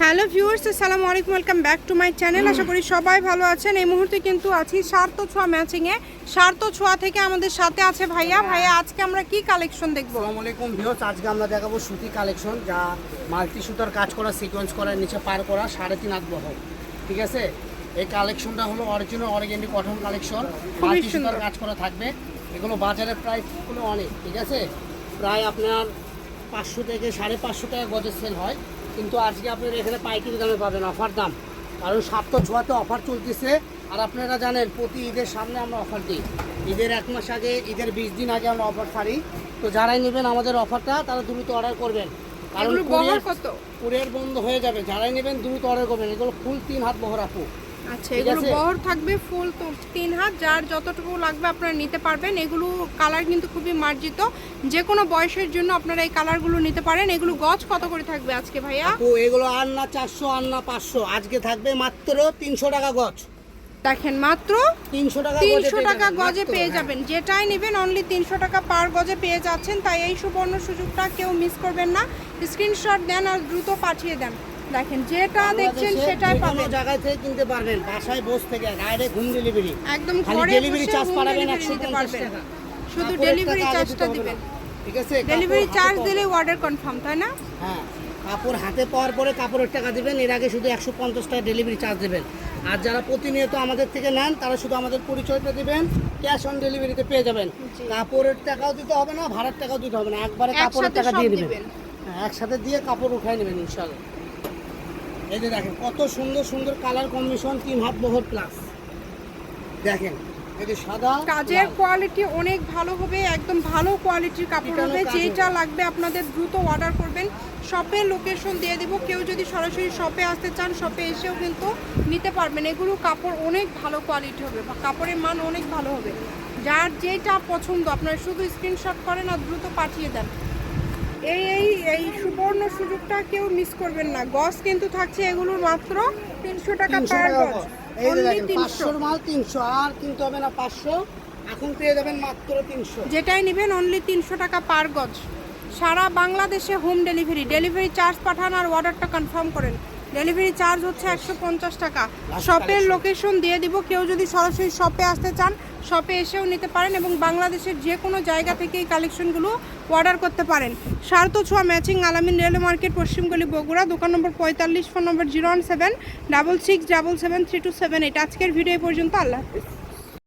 Hello viewers আসসালামু আলাইকুম welcome back to my channel. আশা করি সবাই ভালো আছেন। এই মুহূর্তে কিন্তু আছি সার্থ ছোঁয়া ম্যাচিংয়ে সার্থ ছোঁয়া থেকে আমাদের সাথে আছে ভাইয়া। ভাইয়া আজকে আমরা কি কালেকশন দেখব? আসসালামু আলাইকুম ভিউয়ার্স আজকে আমরা দেখাবো সুতি কালেকশন যা মাল্টি সুতার কাজ করা সিকোয়েন্স করা নিচে পার করা সাড়ে তিন হাত বহর ঠিক আছে? এই কালেকশনটা হলো original organic cotton collection. Multi. সুতার কাজ করা থাকবে। এগুলো বাজারের প্রাইস হলো অনেক ঠিক আছে? প্রায় আপনার পাঁচশো থেকে সাড়ে পাঁচশো টাকা গজে সেল হয়। কিন্তু আজকে আপনারা এখানে পাইকারি দামে পাবেন অফার দাম। কারণ সাতটা ছোয়াতে অফার চলতেছে। আর আপনারা জানেন প্রতি ঈদের সামনে আমরা অফার দিই। ঈদের এক মাস আগে ঈদের বিশ দিন আগে আমরা অফার ছাড়ি তো যারাই নেবেন আমাদের অফারটা তারা দ্রুত অর্ডার করবেন। কারণ কুরিয়ার- কুরিয়ার বন্ধ হয়ে যাবে। যারাই নেবেন দ্রুত অর্ডার করবেন। এগুলো ফুল তিন হাত বহর আপু। আচ্ছা এগুলো। বহর থাকবে ফুল তো তিন হাত যার যতটুকু লাগবে আপনারা নিতে পারবেন। এগুলো কালার কিন্তু খুবই মার্জিত। যে কোনো বয়সের জন্য আপনারা এই কালারগুলো নিতে পারেন। এগুলো গজ কত করে থাকবে আজকে ভাইয়া? আপু এগুলো আর না চারশো আর না পাঁচশো। আজকে থাকবে মাত্র তিনশো টাকা গজ। দেখেন মাত্র তিনশো টাকা তিনশো টাকা গজে পেয়ে হ্যাঁ। যাবেন। যেটাই নেবেন অনলি তিনশো টাকা পার গজে পেয়ে যাচ্ছেন। তাই এই সুবর্ণ সুযোগটা কেউ মিস করবেন না। স্ক্রিনশট দেন আর দ্রুত পাঠিয়ে দেন। দেখেন যেটা দেখছেন সেটাই পাবেন। জায়গায় থেকে কিনতে পারবেন বাসায় বসে থেকে ডাইরেক্ট হোম ডেলিভারি। একদম ঘরে ডেলিভারি চার্জ একশো নিতে টাকা। শুধু ডেলিভারি চার্জটা দিবেন। ঠিক আছে? ডেলিভারি চার্জ পাওয়া- অর্ডার কনফার্ম তাই না? হ্যাঁ কাপড় হাতে পাওয়ার পরে কাপড়ের টাকা দিবেন এর আগে শুধু একশো পঞ্চাশ টাকা ডেলিভারি চার্জ দেবেন। আর যারা প্রতিনিয়ত আমাদের থেকে নেন তারা শুধু আমাদের পরিচয়টা দিবেন ক্যাশ অন ডেলিভারিতে পেয়ে যাবেন। কাপড়ের টাকাও দিতে হবে না ভাড়ার টাকাও দিতে হবে না একবারে কাপড়ের একসাথে টাকা দিয়ে দিবেন। হ্যাঁ একসাথে দিয়ে কাপড় উঠাই নেবেন ইনশাল্লাহ এই যে দেখেন কত সুন্দর সুন্দর কালার কম্বিনেশন তিন হাত বহর প্লাস দেখেন কাজের কোয়ালিটি অনেক ভালো হবে একদম ভালো কোয়ালিটির কাপড় হবে কাজ লাগবে আপনাদের দ্রুত অর্ডার করবেন। শপের লোকেশন দিয়ে দিব কেউ যদি সরাসরি শপে আসতে চান শপে এসেও কিন্তু নিতে পারবেন। এগুলো কাপড় অনেক ভালো কোয়ালিটি হবে বা কাপড়ের মান অনেক ভালো হবে। যার যেটা পছন্দ আপনারা শুধু স্ক্রিনশট করেন আর দ্রুত পাঠিয়ে দেন। এই এই এই সুবর্ণ সুযোগটা কেউ মিস করবেন না। গজ কিন্তু থাকছে এগুলোর মাত্র তিনশো টাকা পার গজ। পাঁচশোর মাল তিনশো আর কিনতে হবে না পাঁচশো। এখন পেয়ে যাবেন মাত্র তিনশো। যেটাই নেবেন অনলি তিনশো টাকা পার গজ। সারা বাংলাদেশে হোম ডেলিভারি ডেলিভারি চার্জ পাঠান আর অর্ডারটা কনফার্ম করেন। ডেলিভারি চার্জ হচ্ছে একশো পঞ্চাশ টাকা। শপের লোকেশন দিয়ে দিব। কেউ যদি সরাসরি শপে আসতে চান শপে এসেও নিতে পারেন এবং বাংলাদেশের যে কোনো জায়গা থেকে এই কালেকশনগুলো অর্ডার করতে পারেন। সার্থ ছোঁয়া ম্যাচিং আলামিন রেল মার্কেট পশ্চিমগলি বগুড়া, দোকান নম্বর পঁয়তাল্লিশ, phone number zero one seven, double six, double seven, three two seven eight. আজকের ভিডিও পর্যন্ত, আল্লাহ হাফিজ।